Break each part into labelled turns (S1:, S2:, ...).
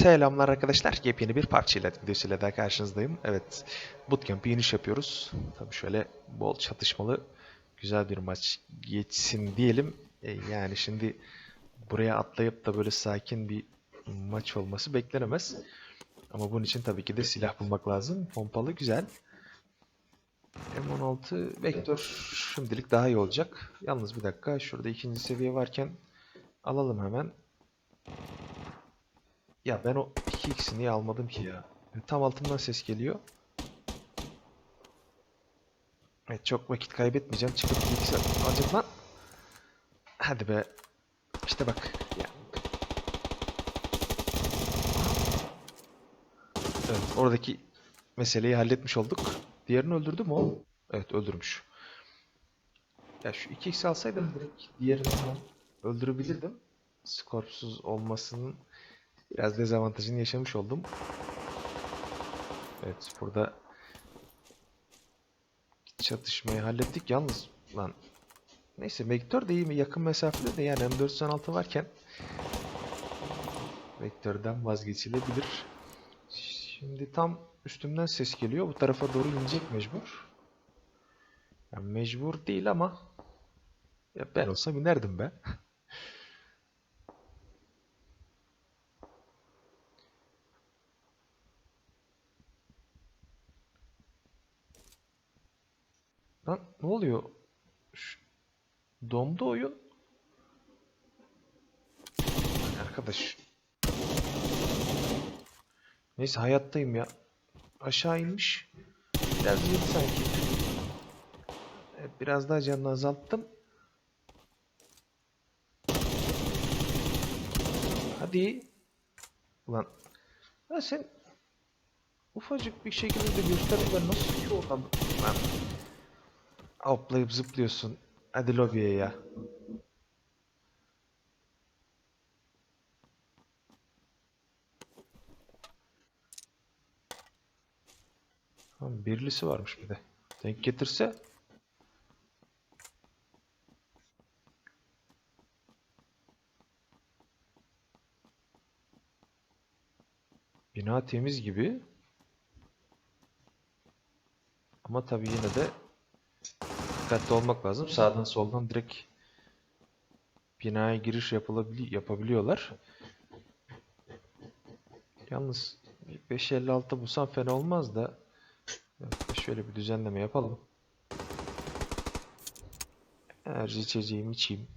S1: Selamlar arkadaşlar. Yepyeni bir ile videosuyla daha karşınızdayım. Evet, bootcamp'ı iniş yapıyoruz. Tabii şöyle bol çatışmalı güzel bir maç geçsin diyelim. E, yani şimdi buraya atlayıp da böyle sakin bir maç olması beklenemez. Ama bunun için tabii ki de silah bulmak lazım. Pompalı güzel. M16 Vektör şimdilik daha iyi olacak. Yalnız bir dakika şurada ikinci seviye varken alalım hemen. Ya ben o 2x'i niye almadım ki ya? Tam altından ses geliyor. Evet çok vakit kaybetmeyeceğim. Çıkıp 2x'i alacağım lan. Hadi be. İşte bak. Ya. Evet oradaki meseleyi halletmiş olduk. Diğerini öldürdü mü o? Evet öldürmüş. Ya şu 2x alsaydım direkt diğerini öldürebilirdim. Skorpsuz olmasının biraz dezavantajını yaşamış oldum. Evet burada çatışmayı hallettik. Yalnız lan neyse vektör de iyi mi? Yakın mesafede de yani M416 varken vektörden vazgeçilebilir. Şimdi tam üstümden ses geliyor. Bu tarafa doğru inecek mecbur. Yani mecbur değil ama ya ben olsam inerdim be. Lan ne oluyor? Şu- Dondu oyun. Arkadaş. Neyse hayattayım ya. Aşağı inmiş. Biraz yedi sanki. Biraz daha canını azalttım. Hadi. Ulan. Ya sen ufacık bir şekilde de göstermeden nasıl ki oradan lan. Hoplayıp zıplıyorsun. Hadi lobiye ya. Tamam, birlisi varmış bir de. Denk getirse Bina temiz gibi. Ama tabii yine de dikkatli olmak lazım. Sağdan soldan direkt binaya giriş yapılabili yapabiliyorlar. Yalnız bir 556 bulsam fena olmaz da şöyle bir düzenleme yapalım. Enerji içeceğimi içeyim.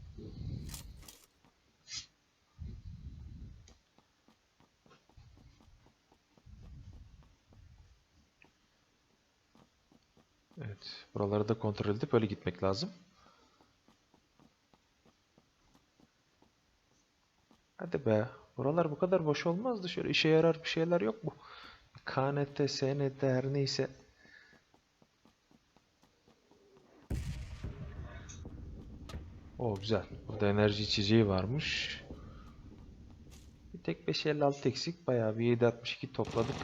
S1: Evet, buraları da kontrol edip öyle gitmek lazım. Hadi be, buralar bu kadar boş olmazdı. Şöyle işe yarar bir şeyler yok mu? KNT, SNT her neyse. O güzel. Burada enerji içeceği varmış. Bir tek 556 eksik. Bayağı bir 762 topladık.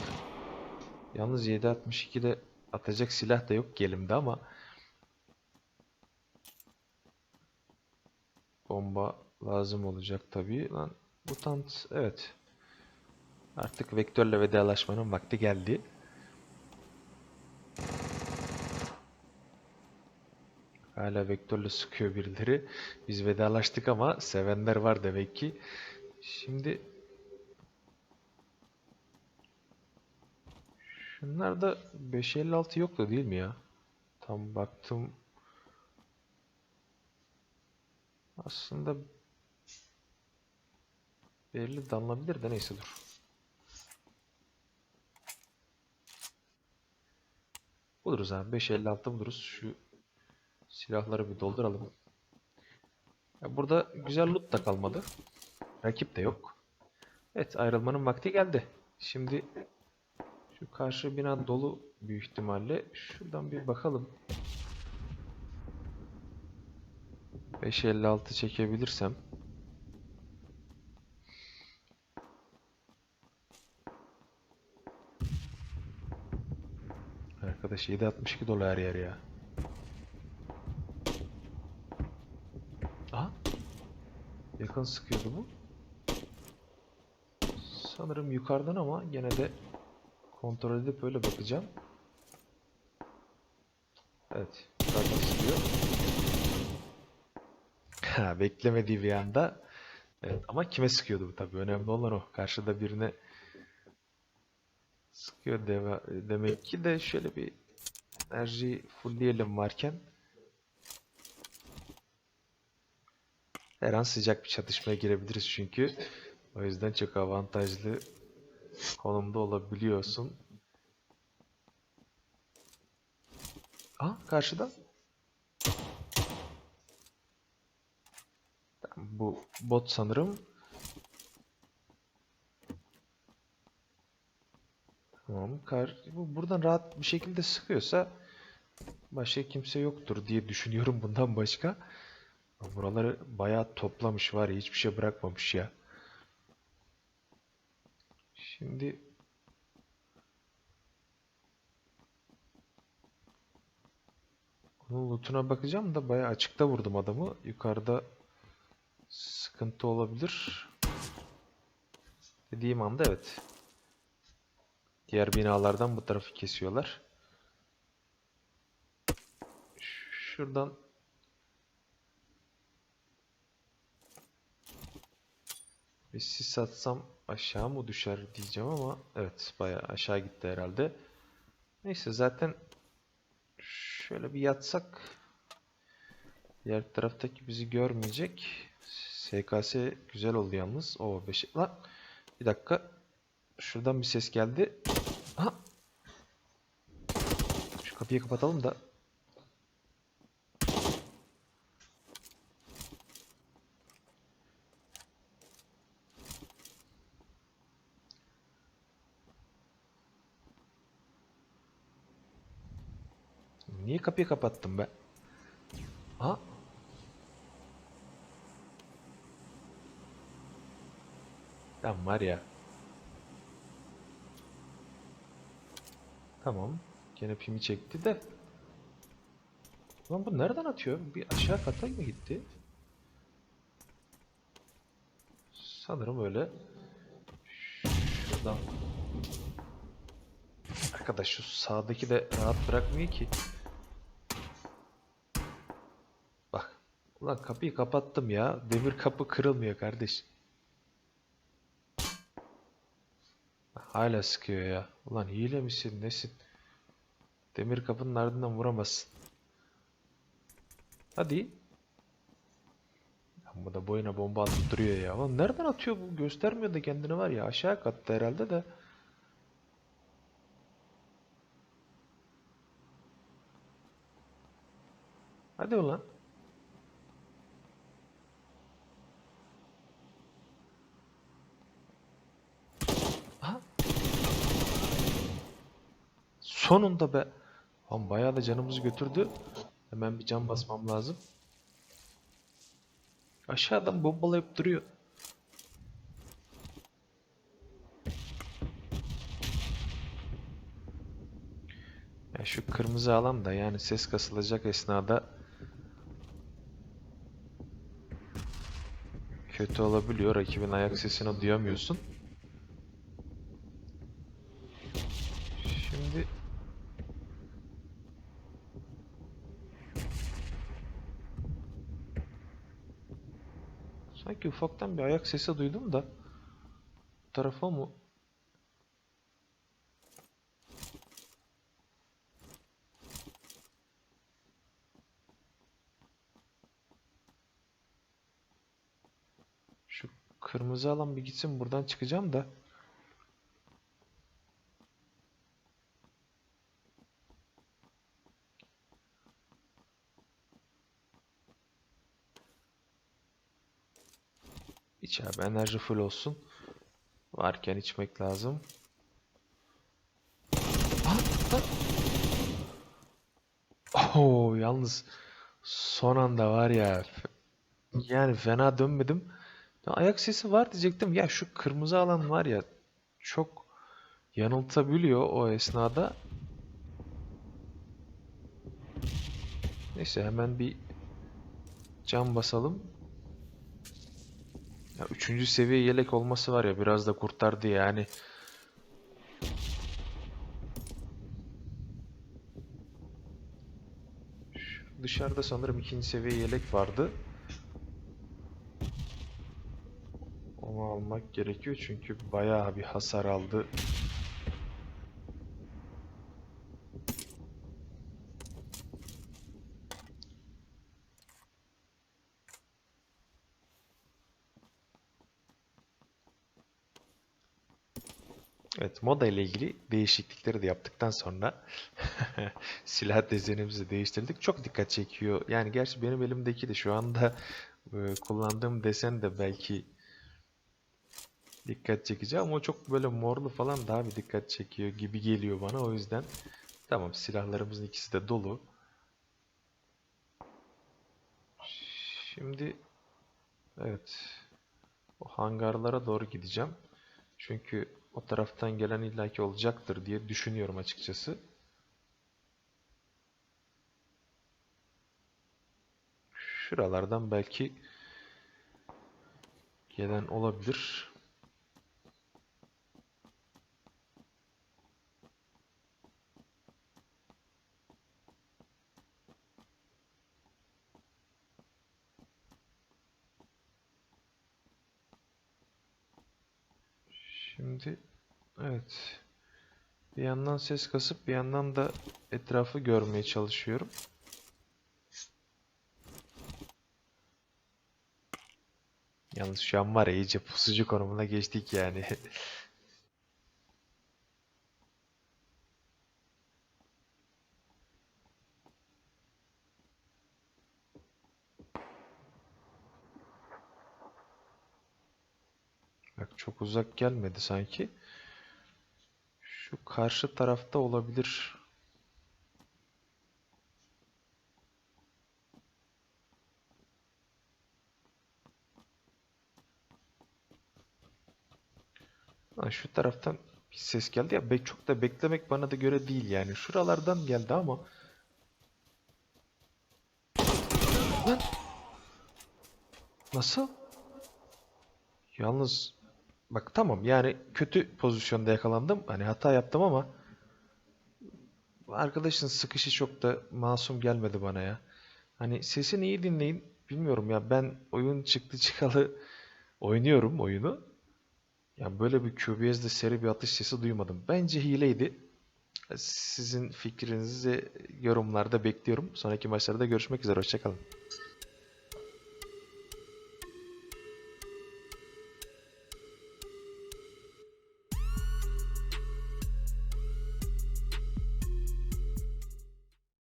S1: Yalnız 762'de atacak silah da yok ki elimde ama bomba lazım olacak tabii. Lan mutant evet. Artık vektörle vedalaşmanın vakti geldi. Hala vektörle sıkıyor birileri. Biz vedalaştık ama sevenler var demek ki. Şimdi Şunlarda 556 yok da değil mi ya? Tam baktım. Aslında belli danılabilir de neyse dur. Buluruz abi. 556 buluruz. Şu silahları bir dolduralım. Ya burada güzel loot da kalmadı. Rakip de yok. Evet ayrılmanın vakti geldi. Şimdi şu karşı bina dolu büyük ihtimalle. Şuradan bir bakalım. 556 çekebilirsem. Arkadaş 762 dolar yer ya. Aha. Yakın sıkıyordu bu. Sanırım yukarıdan ama gene de kontrol edip öyle bakacağım. Evet, yukarıdan sıkıyor. Ha, beklemediği bir anda. Evet, ama kime sıkıyordu bu tabii. Önemli olan o. Karşıda birine sıkıyor deme, demek ki de şöyle bir enerji fullleyelim varken her an sıcak bir çatışmaya girebiliriz çünkü. O yüzden çok avantajlı konumda olabiliyorsun. Aa karşıda. Bu bot sanırım. Tamam. Kar bu buradan rahat bir şekilde sıkıyorsa başka kimse yoktur diye düşünüyorum bundan başka. Buraları bayağı toplamış var ya hiçbir şey bırakmamış ya. Şimdi onun lootuna bakacağım da bayağı açıkta vurdum adamı. Yukarıda sıkıntı olabilir. Dediğim anda evet. Diğer binalardan bu tarafı kesiyorlar. Şuradan bir sis atsam aşağı mı düşer diyeceğim ama evet bayağı aşağı gitti herhalde. Neyse zaten şöyle bir yatsak diğer taraftaki bizi görmeyecek. SKS güzel oldu yalnız. O 5 lan bir dakika. Şuradan bir ses geldi. Aha. Şu kapıyı kapatalım da. Niye kapıyı kapattım be? Aha. Lan var ya. Tamam. Gene pimi çekti de. Lan bu nereden atıyor? Bir aşağı kata mı gitti? Sanırım öyle. Şuradan. Arkadaş şu sağdaki de rahat bırakmıyor ki. Bak. Ulan kapıyı kapattım ya. Demir kapı kırılmıyor kardeş. Hala sıkıyor ya. Ulan hile misin nesin? Demir kapının ardından vuramazsın. Hadi. Bu da boyuna bomba atıp duruyor ya. Ulan nereden atıyor bu? Göstermiyor da kendini var ya. Aşağı katta herhalde de. Hadi ulan. Sonunda be. Lan bayağı da canımızı götürdü. Hemen bir can basmam lazım. Aşağıdan bombalayıp duruyor. Ya şu kırmızı alan da yani ses kasılacak esnada kötü olabiliyor. Rakibin ayak sesini duyamıyorsun. Şimdi sanki ufaktan bir ayak sesi duydum da bu tarafa mı? Şu kırmızı alan bir gitsin buradan çıkacağım da. İç abi enerji full olsun. Varken içmek lazım. Ah, lan. Oo, yalnız son anda var ya yani fena dönmedim. Ya ayak sesi var diyecektim. Ya şu kırmızı alan var ya çok yanıltabiliyor o esnada. Neyse hemen bir cam basalım. Ya üçüncü seviye yelek olması var ya biraz da kurtardı yani. Dışarıda sanırım ikinci seviye yelek vardı. Onu almak gerekiyor çünkü bayağı bir hasar aldı. Evet, moda ile ilgili değişiklikleri de yaptıktan sonra silah desenimizi değiştirdik. Çok dikkat çekiyor. Yani gerçi benim elimdeki de şu anda e, kullandığım desen de belki dikkat çekici ama o çok böyle morlu falan daha bir dikkat çekiyor gibi geliyor bana. O yüzden tamam silahlarımızın ikisi de dolu. Şimdi evet o hangarlara doğru gideceğim. Çünkü o taraftan gelen illaki olacaktır diye düşünüyorum açıkçası. Şuralardan belki gelen olabilir. Şimdi evet bir yandan ses kasıp bir yandan da etrafı görmeye çalışıyorum. Yalnız şu an var iyice pusucu konumuna geçtik yani. Bak çok uzak gelmedi sanki. Şu karşı tarafta olabilir. Şu taraftan bir ses geldi ya. Çok da beklemek bana da göre değil yani. Şuralardan geldi ama. Nasıl? Yalnız bak tamam yani kötü pozisyonda yakalandım. Hani hata yaptım ama arkadaşın sıkışı çok da masum gelmedi bana ya. Hani sesini iyi dinleyin. Bilmiyorum ya ben oyun çıktı çıkalı oynuyorum oyunu. Yani böyle bir QBS'de seri bir atış sesi duymadım. Bence hileydi. Sizin fikrinizi yorumlarda bekliyorum. Sonraki maçlarda görüşmek üzere. Hoşçakalın.